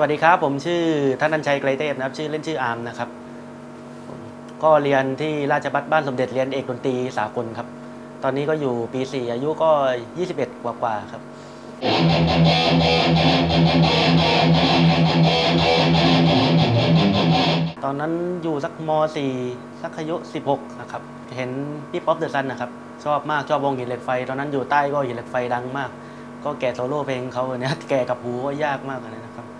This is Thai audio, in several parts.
วัสดีครับ ผมชื่อธนันชัยไกรเทพนะครับ ชื่อเล่นชื่ออาร์มนะครับ ก็เรียนที่ราชบัณฑบ้านสมเด็จเรียนเอกดนตรีสากลครับ ตอนนี้ก็อยู่ปี 4 อายุก็ 21 กว่าๆครับ ตอนนั้นอยู่สักม .4 สักอายุ 16 นะครับ เห็นพี่ป๊อปเดอะซันนะครับ ชอบมาก ชอบวงหินเหล็กไฟ ตอนนั้นอยู่ใต้ก็หินเหล็กไฟดังมาก ก็แกะโซโล่เพลงเขาเนี่ยแกะกับหูก็ยากมากเลยนะครับ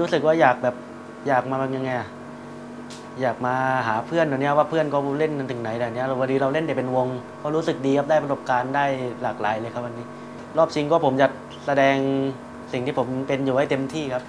รู้สึกว่าอยากแบบอยากมาแบบยังไงอยากมาหาเพื่อนเดี๋ยวนี้ว่าเพื่อนเขาเล่นกันถึงไหนเดี๋ยวนี้วันนี้เราเล่นเด็เป็นวงก็รู้สึกดีครับได้ประสบการณ์ได้หลากหลายเลยครับวันนี้ รอบชิงก็ผมจะแสดงสิ่งที่ผมเป็นอยู่ให้เต็มที่ครับ